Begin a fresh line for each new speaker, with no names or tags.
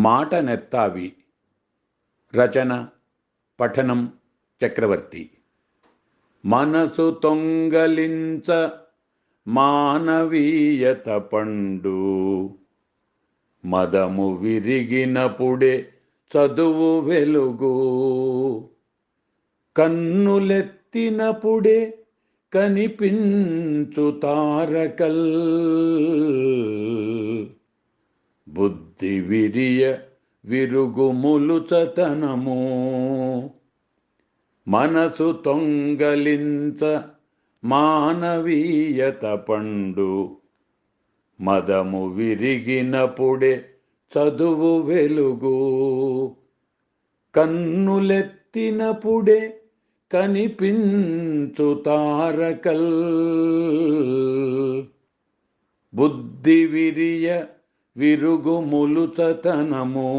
మాట నెత్తావి. రచన పఠనం చక్రవర్తి. మనసు తొంగలించ మానవీయత పండు. మదము విరిగినప్పుడే చదువు వెలుగు. కన్నులెత్తినప్పుడే కనిపించు తారకల్. బుద్ధి విరియ విరుగుములుచతనము మనసు తొంగలించ మానవీయత పండు. మదము విరిగినప్పుడే చదువు వెలుగు. కన్నులెత్తినప్పుడే కనిపించు తారకల్. బుద్ధి విరియ విరుగుములు తతనము